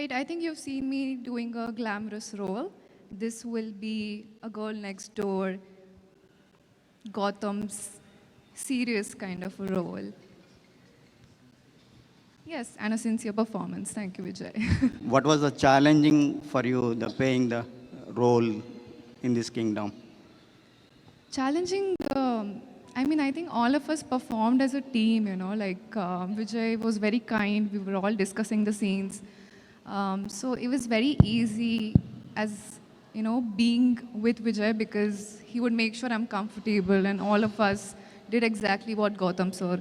Right, I think you've seen me doing a glamorous role. This will be a girl next door, Gotham's serious kind of a role. Yes, and a sincere performance. Thank you, Vijay. What was the challenging for you, the playing the role in this kingdom? Challenging, um, I mean, I think all of us performed as a team, you know, like uh, Vijay was very kind. We were all discussing the scenes. Um, so it was very easy as, you know, being with Vijay because he would make sure I'm comfortable and all of us did exactly what Gautam sir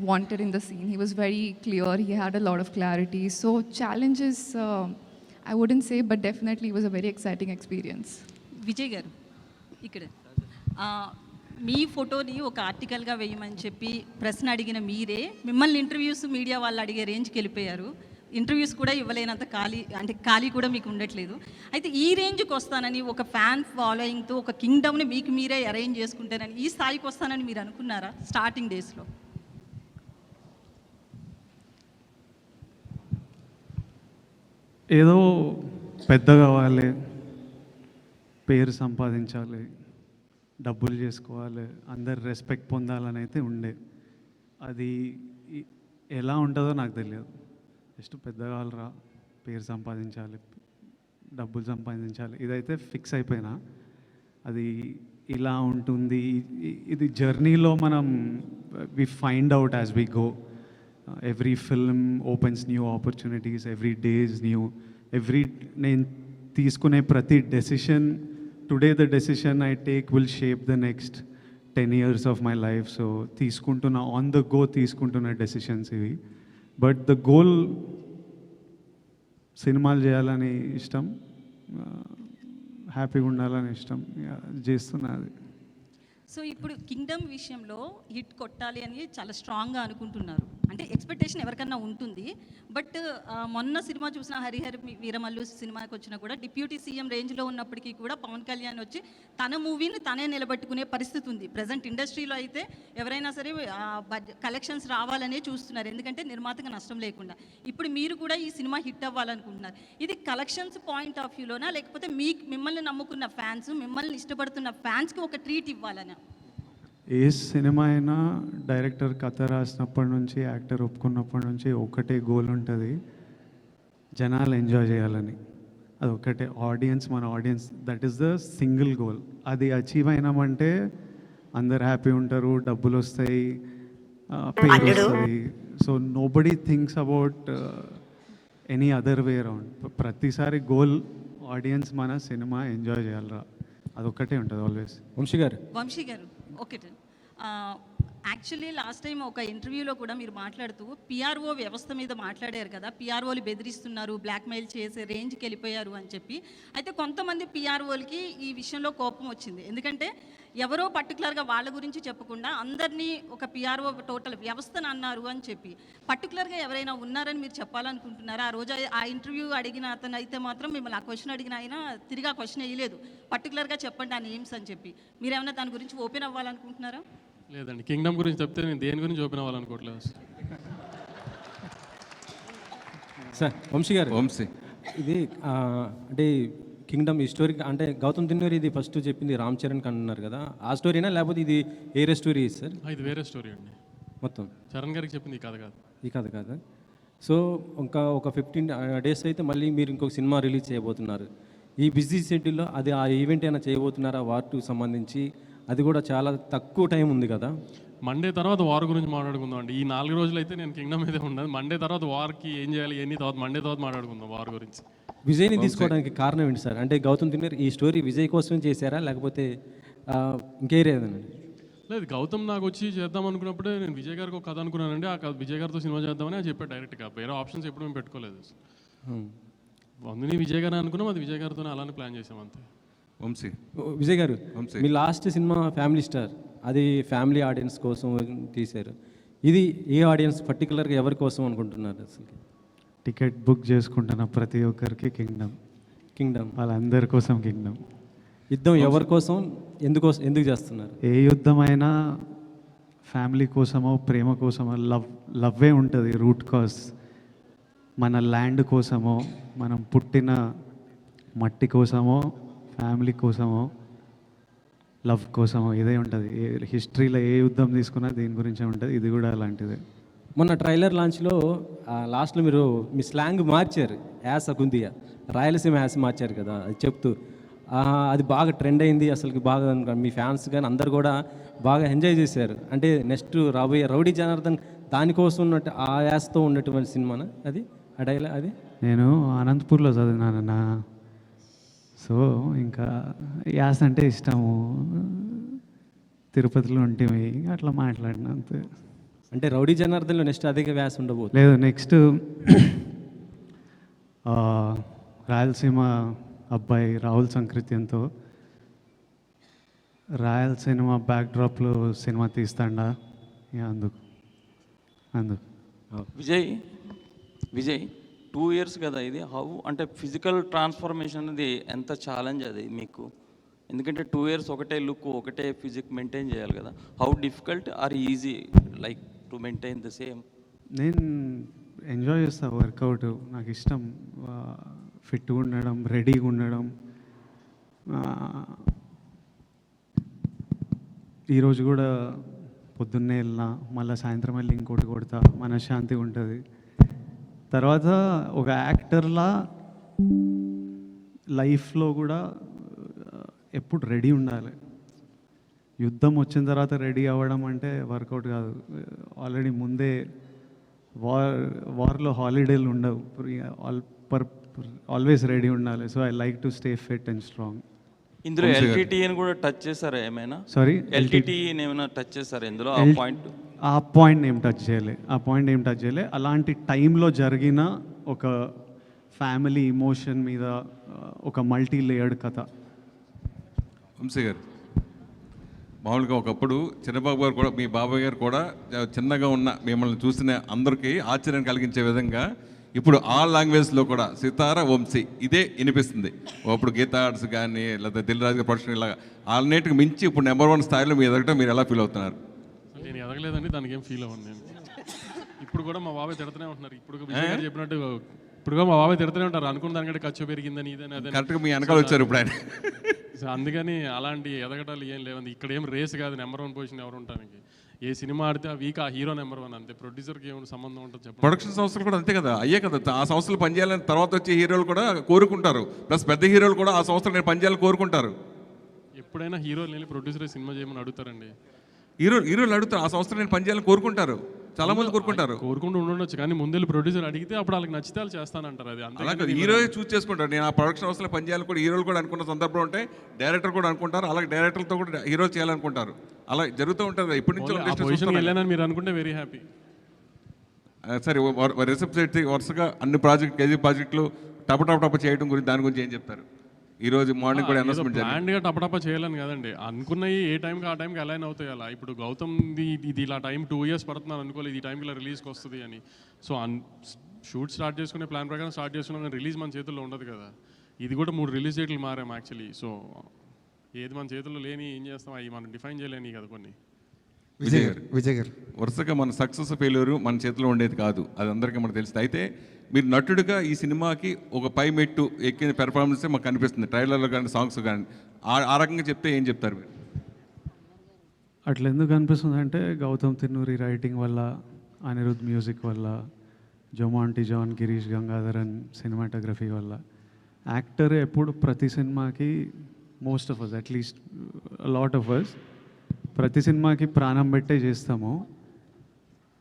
wanted in the scene. He was very clear. He had a lot of clarity. So challenges, uh, I wouldn't say, but definitely it was a very exciting experience. Vijay గారు ఇక్కడ ఆ, మీ ఫోటోని ఒక ఆర్టికల్గా వేయమని చెప్పి ప్రశ్న అడిగిన మీరే మిమ్మల్ని ఇంటర్వ్యూస్ మీడియా వాళ్ళు అడిగే రేంజ్కి వెళ్ళిపోయారు ఇంటర్వ్యూస్ కూడా ఇవ్వలేనంత ఖాళీ అంటే ఖాళీ కూడా మీకు ఉండట్లేదు. అయితే ఈ రేంజ్కి వస్తానని ఒక ఫ్యాన్ ఫాలోయింగ్తో ఒక కింగ్డమ్ని మీకు మీరే అరేంజ్ చేసుకుంటారని ఈ స్థాయికి వస్తానని మీరు అనుకున్నారా స్టార్టింగ్ డేస్లో ఏదో పెద్ద కావాలి పేరు సంపాదించాలి డబ్బులు చేసుకోవాలి అందరు రెస్పెక్ట్ పొందాలని అయితే ఉండే. అది ఎలా ఉంటుందో నాకు తెలియదు. జస్ట్ పెద్దగాలరా పేరు సంపాదించాలి డబ్బులు సంపాదించాలి ఇదైతే ఫిక్స్ అయిపోయినా. అది ఇలా ఉంటుంది ఇది జర్నీలో మనం we find out as we go. Every film opens new opportunities every days new. Every నేను తీసుకునే ప్రతి decision today the decision I take will shape the next ten years of my life. So తీసుకుంటున్న on the go తీసుకుంటున్న decisions ఇవి. But the goal సినిమాలు చేయాలని ఇష్టం హ్యాపీగా ఉండాలని ఇష్టం చేస్తున్నా అది. సో ఇప్పుడు కింగ్డమ్ విషయంలో హిట్ కొట్టాలి అని చాలా స్ట్రాంగ్గా అనుకుంటున్నారు. అంటే ఎక్స్పెక్టేషన్ ఎవరికన్నా ఉంటుంది. బట్ మొన్న సినిమా చూసిన హరిహర్ వీరమల్లు సినిమాకి వచ్చినా కూడా డిప్యూటీ సీఎం రేంజ్లో ఉన్నప్పటికీ కూడా పవన్ కళ్యాణ్ వచ్చి తన మూవీని తనే నిలబెట్టుకునే పరిస్థితి ఉంది. ప్రజెంట్ ఇండస్ట్రీలో అయితే ఎవరైనా సరే కలెక్షన్స్ రావాలనే చూస్తున్నారు. ఎందుకంటే నిర్మాతగా నష్టం లేకుండా. ఇప్పుడు మీరు కూడా ఈ సినిమా హిట్ అవ్వాలనుకుంటున్నారు. ఇది కలెక్షన్స్ పాయింట్ ఆఫ్ వ్యూలోనా? లేకపోతే మీ మిమ్మల్ని నమ్ముకున్న ఫ్యాన్స్ మిమ్మల్ని ఇష్టపడుతున్న ఫ్యాన్స్కి ఒక ట్రీట్ ఇవ్వాలనా? ఏ సినిమా అయినా డైరెక్టర్ కథ రాసినప్పటి నుంచి యాక్టర్ ఒప్పుకున్నప్పటి నుంచి ఒకటే గోల్ ఉంటుంది జనాలు ఎంజాయ్ చేయాలని. అది ఒకటే ఆడియన్స్ మన audience that is the single goal అది అచీవ్ అయినామంటే అందరు హ్యాపీ ఉంటారు డబ్బులు వస్తాయి పేరు వస్తుంది. So nobody thinks about any other way around ప్రతిసారి గోల్ ఆడియన్స్ మన సినిమా ఎంజాయ్ చేయాలరా. అదొక్కటే ఉంటుంది ఆల్వేస్ వంశీ గారు. Vamsi garu. Okitten. Uh, actually last time ఒక ఇంటర్వ్యూలో కూడా మీరు మాట్లాడుతూ పిఆర్ఓ వ్యవస్థ మీద మాట్లాడారు కదా పిఆర్ఓలు బెదిరిస్తున్నారు బ్లాక్మెయిల్ చేసే రేంజ్కి వెళ్ళిపోయారు అని చెప్పి. అయితే కొంతమంది పిఆర్ఓలకి ఈ విషయంలో కోపం వచ్చింది. ఎందుకంటే ఎవరో పర్టికులర్గా వాళ్ళ గురించి చెప్పకుండా అందరినీ ఒక పిఆర్ఓ టోటల్ వ్యవస్థను అన్నారు అని చెప్పి. పర్టికులర్గా ఎవరైనా ఉన్నారని మీరు చెప్పాలనుకుంటున్నారా? ఆ రోజు ఆ ఇంటర్వ్యూ అడిగిన అతను అయితే మాత్రం మిమ్మల్ని ఆ క్వశ్చన్ అడిగిన ఆయన తిరిగి ఆ క్వశ్చన్ వేయలేదు. పర్టికులర్గా చెప్పండి ఆ నేమ్స్ అని చెప్పి. మీరేమైనా దాని గురించి ఓపెన్ అవ్వాలనుకుంటున్నారా? లేదండి కింగ్డమ్ గురించి చెప్తే నేను దేని గురించి ఓపెన్ అవ్వాలనుకోవట్లేదు. సార్ వంశీ గారు. వంశీ. ఇది అంటే కింగ్డమ్ ఈ స్టోరీ అంటే గౌతమ్ దిన్నూరి ఇది ఫస్ట్ చెప్పింది రామ్ చరణ్ అన్నారు కదా. ఆ స్టోరీనా లేకపోతే ఇది ఏరే స్టోరీ సార్? ఇది వేరే స్టోరీ అండి. మొత్తం. చరణ్ గారికి చెప్పింది ఈ కథ కాదు. ఈ కథ కాదా? సో ఇంకా ఒక ఫిఫ్టీన్ డేస్ అయితే మళ్ళీ మీరు ఇంకొక సినిమా రిలీజ్ చేయబోతున్నారు. ఈ బిజీ షెడ్యూల్లో అది ఆ ఈవెంట్ అయినా చేయబోతున్నారా వార్ టూ సంబంధించి? అది కూడా చాలా తక్కువ టైం ఉంది కదా. మండే తర్వాత వార్ గురించి మాట్లాడుకుందాం అండి. ఈ నాలుగు రోజులు అయితే నేను కింగ్డమ్ మీదే ఉండదు మండే తర్వాత వార్కి ఏం చేయాలి ఎన్ని తర్వాత మండే తర్వాత మాట్లాడుకుందాం వార్ గురించి. విజయ్ని తీసుకోవడానికి కారణం ఏంటి సార్? అంటే గౌతమ్ తిన్నర్ ఈ స్టోరీ విజయ్ కోసం చేశారా? లేకపోతే ఆ, ఇంకేరేదనండి లేదు గౌతమ్ నాకు వచ్చి చేద్దాం అనుకున్నప్పుడే నేను విజయ్ గారికి ఒక కథ అనుకున్నానండి. ఆ కథ విజయ్ గారితో సినిమా చేద్దామని అది చెప్పాడు డైరెక్ట్గా వేరే ఆప్షన్స్ ఎప్పుడు మేము పెట్టుకోలేదు. అందుని విజయ్ గారు అనుకున్నాం అది విజయ్ గారితోనే అలానే ప్లాన్ చేసాం అంతే. వంశీ. విజయ్ గారు వంశీ. మీ లాస్ట్ సినిమా ఫ్యామిలీ స్టార్ అది ఫ్యామిలీ ఆడియన్స్ కోసం తీశారు. ఇది ఏ ఆడియన్స్ పర్టికులర్గా ఎవరి కోసం అనుకుంటున్నారు అసలు? టికెట్ బుక్ చేసుకుంటున్న ప్రతి ఒక్కరికి కింగ్డమ్. కింగ్డమ్ వాళ్ళందరి కోసం కింగ్డమ్. యుద్ధం ఎవరి కోసం ఎందుకోసం ఎందుకు చేస్తున్నారు? ఏ యుద్ధమైనా ఫ్యామిలీ కోసమో ప్రేమ కోసమో లవ్ లవ్వే ఉంటుంది రూట్ కాజ్ మన ల్యాండ్ కోసమో మనం పుట్టిన మట్టి కోసమో ఫ్యామిలీ కోసమో లవ్ కోసమో ఇదే ఉంటుంది. హిస్టరీలో ఏ యుద్ధం తీసుకున్నా దీని గురించే ఉంటుంది. ఇది కూడా అలాంటిదే. మొన్న ట్రైలర్ లాంచ్లో లాస్ట్లో మీరు మీ స్లాంగ్ మార్చారు. యాస కుందియ రాయలసీమ యాస మార్చారు కదా అది చెప్తూ. అది బాగా ట్రెండ్ అయింది. అసలు బాగా మీ ఫ్యాన్స్ కానీ అందరు కూడా బాగా ఎంజాయ్ చేశారు. అంటే నెక్స్ట్ రాబోయే రౌడీ జనార్దన్ దానికోసం ఉన్నట్టు ఆ యాసతో ఉన్నటువంటి సినిమానా అది? ఆ డైలా అది? నేను అనంతపూర్లో చదివినానన్నా. సో ఇంకా యాస అంటే ఇష్టము. తిరుపతిలో ఉంటేమి అట్లా మాట్లాడిన అంతే అంటే రౌడీ జనార్దన్లో నెక్స్ట్ అదే వ్యాస ఉండబోతుంది లేదు నెక్స్ట్ రాయలసీమ అబ్బాయి రాహుల్ సంకృత్యంతో రాయలసీమ బ్యాక్డ్రాప్లో సినిమా తీస్తాడా? అందుకు. అందుకు. విజయ్ విజయ్. టూ ఇయర్స్ కదా ఇది. హౌ అంటే ఫిజికల్ ట్రాన్స్ఫర్మేషన్ అనేది ఎంత ఛాలెంజ్ అది మీకు? ఎందుకంటే టూ ఇయర్స్ ఒకటే లుక్ ఒకటే ఫిజిక్ మెయింటైన్ చేయాలి కదా. How difficult or easy like to maintain the same నేను ఎంజాయ్ చేస్తా వర్కౌట్ నాకు ఇష్టం ఫిట్గా ఉండడం రెడీగా ఉండడం. ఈరోజు కూడా పొద్దున్నే వెళ్ళినా మళ్ళీ సాయంత్రం వెళ్ళి ఇంకోటి కొడతా మనశ్శాంతిగా ఉంటుంది. తర్వాత ఒక యాక్టర్లా లైఫ్లో కూడా ఎప్పుడు రెడీ ఉండాలి. యుద్ధం వచ్చిన తర్వాత రెడీ అవ్వడం అంటే వర్కౌట్ కాదు. ఆల్రెడీ ముందే వార్ వార్లో హాలిడేలు ఉండవు. ఆల్ పర్ ఆల్వేస్ రెడీ ఉండాలి. So I like to stay fit and strong. ఇందులో ఎల్టీటీని కూడా టచ్ చేశారా ఏమైనా? సారీ ఎల్టీటీని ఏమైనా టచ్ చేశారా ఇందులో? ఆ పాయింట్. ఆ పాయింట్ ఏం టచ్ చేయలే. ఆ పాయింట్ ఏం టచ్ చేయలే. అలాంటి టైంలో జరిగిన ఒక ఫ్యామిలీ ఇమోషన్ మీద ఒక మల్టీ లేయర్డ్ కథ. వంశీ గారు మామూలుగా ఒకప్పుడు చిన్నబాబు గారు కూడా మీ బాబాయ్ గారు కూడా చిన్నగా ఉన్న మిమ్మల్ని చూసిన అందరికీ ఆశ్చర్యం కలిగించే విధంగా ఇప్పుడు ఆల్ లాంగ్వేజ్లో కూడా సితార వంశీ ఇదే వినిపిస్తుంది. అప్పుడు గీతా ఆర్ట్స్ కానీ లేదా దిల్ రాజు ప్రొడక్షన్ ఇలా అన్నిటికి మించి ఇప్పుడు నెంబర్ వన్ స్థాయిలో మీ ఎదగటం మీరు ఎలా ఫీల్ అవుతున్నారు? ఎదగలేదండి దానికి ఏం ఫీల్ అవ్వను నేను. ఇప్పుడు కూడా మా బాబాయ్ తిడుతూనే ఉంటున్నారు. ఇప్పుడు విజయ్ గారు చెప్పినట్టు ఇప్పుడు మా బాబాయ్ తిడుతూనే ఉంటారు. అనుకున్న దానికంటే ఖర్చు పెరిగిందని ఇదని అదని. కరెక్ట్గా మీ వెనకాల వచ్చారు ఇప్పుడు ఆయన. సో అందుకని అలాంటి ఎదగటాలు ఏం లేవండి. ఇక్కడ ఏం రేస్ కాదు. నెంబర్ వన్ పొజిషన్ ఎవరు ఉండటానికి ఏ సినిమా ఆడితే ఆ వీక్ ఆ హీరో నెంబర్ వన్ అంతే. ప్రొడ్యూసర్కి ఏమైనా సంబంధం ఉంటుంది చెప్పండి. ప్రొడక్షన్ సంస్థలు కూడా అంతే కదా. అయ్యే కదా. ఆ సంస్థలు పనిచేయాలని తర్వాత వచ్చే హీరోలు కూడా కోరుకుంటారు. ప్లస్ పెద్ద హీరోలు కూడా ఆ సంస్థలు నేను పనిచేయాలని కోరుకుంటారు. ఎప్పుడైనా హీరోలు వెళ్ళి ప్రొడ్యూసర్ సినిమా చేయమని అడుగుతారండి. హీరో హీరోలు అడుగుతారు. ఆ సంస్థలు నేను పనిచేయాలని కోరుకుంటారు. చాలా మంది కోరుకుంటారు. కోరుకుంటూ ఉండొచ్చు కానీ ముందెళ్ళి ప్రొడ్యూసర్ అడిగితే అప్పుడు వాళ్ళకి నచ్చితే వాళ్ళు చేస్తానంటారు అది. అలా అంతే కాదు హీరో చూస్ చేసుకుంటారు. నేను ఆ ప్రొడక్షన్ హౌస్లో పనిచేయాలని కూడా హీరోలు కూడా అనుకున్న సందర్భం ఉంటే డైరెక్టర్ కూడా అనుకుంటారు. అలాగే డైరెక్టర్తో కూడా హీరో చేయాలనుకుంటారు. అలా జరుగుతూ ఉంటుంది ఇప్పటి నుంచి వెళ్ళానని మీరు అనుకుంటే వెరీ హ్యాపీ సరే రిసెప్ట్ వరుసగా అన్ని ప్రాజెక్ట్ కేజీ ప్రాజెక్టులు టప టప టప చేయడం గురించి దాని గురించి ఏం చెప్తారు? ఈ రోజు మార్నింగ్ కూడా అనౌన్స్మెంట్ జరిగింది. ప్లాన్డ్గా టపటప చేయాలని కదండి. అనుకున్నవి ఏ టైంకి ఆ టైంకి అలైన్ అవుతాయి అలా. ఇప్పుడు గౌతమ్ ఇది ఇలా టైం టూ ఇయర్స్ పడుతున్నాను అనుకోలేదు ఈ టైంకి ఇలా రిలీజ్కి వస్తుంది అని. సో షూట్ స్టార్ట్ చేసుకునే ప్లాన్ ప్రకారం స్టార్ట్ చేసుకున్నాం కానీ రిలీజ్ మన చేతుల్లో ఉండదు కదా. ఇది కూడా మూడు రిలీజ్ డేట్లు మారాం యాక్చువల్లీ సో ఏది మన చేతుల్లో లేని ఏం చేస్తాం? అవి మనం డిఫైన్ చేయలేని కదా కొన్ని. విజయ్ గారు. విజయ్ గారు. వరుసగా మన సక్సెస్ ఫెయిల్యూర్ మన చేతిలో ఉండేది కాదు. అది అందరికీ మనకు తెలిసింది అయితే మీరు నటుడిగా ఈ సినిమాకి ఒక పై మెట్టు ఎక్కిన పెర్ఫార్మెన్సే మాకు కనిపిస్తుంది. ట్రైలర్లో కానీ సాంగ్స్ కానీ. ఆ- ఆ రకంగా చెప్తే ఏం చెప్తారు మీరు? అట్లా ఎందుకు అనిపిస్తుంది అంటే గౌతమ్ తిన్నూరి రైటింగ్ వల్ల అనిరుద్ మ్యూజిక్ వల్ల జొమాంటి జాన్ గిరీష్ గంగాధరన్ సినిమాటోగ్రఫీ వల్ల యాక్టర్ ఎప్పుడు ప్రతి సినిమాకి most of us at least lot of us ప్రతి సినిమాకి ప్రాణం పెట్టే చేస్తాము.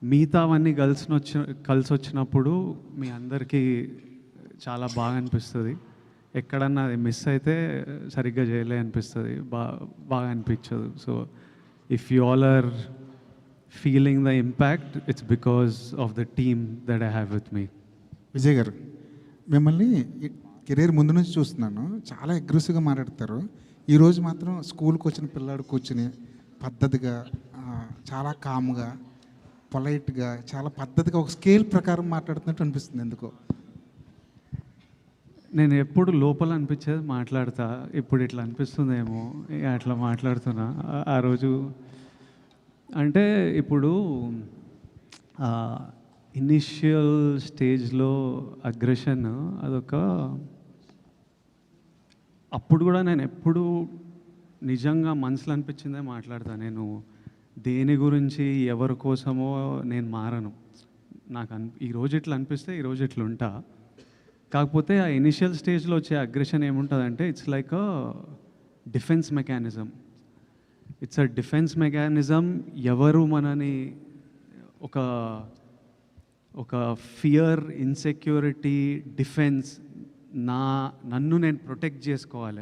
మిగతావన్నీ కలిసి వచ్చి కలిసి వచ్చినప్పుడు మీ అందరికీ చాలా బాగా అనిపిస్తుంది. ఎక్కడన్నా అది మిస్ అయితే సరిగ్గా చేయలే అనిపిస్తుంది. బా బాగా అనిపించదు. So if you all are feeling the impact it's because of the team that I have with me Vijay garu మిమ్మల్ని కెరీర్ ముందు నుంచి చూస్తున్నాను. చాలా అగ్రెసివ్గా మాట్లాడతారు. ఈరోజు మాత్రం స్కూల్కి వచ్చిన పిల్లాడు కూర్చుని పద్ధతిగా చాలా కామ్గా పొలైట్గా చాలా పద్ధతిగా ఒక స్కేల్ ప్రకారం మాట్లాడుతున్నట్టు అనిపిస్తుంది ఎందుకో. నేను ఎప్పుడు లోపల అనిపించేది మాట్లాడతా ఇప్పుడు ఇట్లా అనిపిస్తుందేమో అట్లా మాట్లాడుతున్నా ఆ- రోజు. అంటే ఇప్పుడు ఇనిషియల్ స్టేజ్లో అగ్రెషన్ అదొక అప్పుడు కూడా నేను ఎప్పుడు నిజంగా మనసులో అనిపించిందే మాట్లాడతా. నేను దేని గురించి ఎవరి కోసమో నేను మారను. నాకు అన్ ఈ రోజు ఇట్లా అనిపిస్తే ఈ రోజు ఇట్లా ఉంటా. కాకపోతే ఆ ఇనిషియల్ స్టేజ్లో వచ్చే అగ్రెషన్ ఏముంటుందంటే it's like a defence mechanism. It's a defence mechanism ఎవరు మనని ఒక ఒక ఫియర్ ఇన్సెక్యూరిటీ డిఫెన్స్ నా నన్ను నేను ప్రొటెక్ట్ చేసుకోవాలి.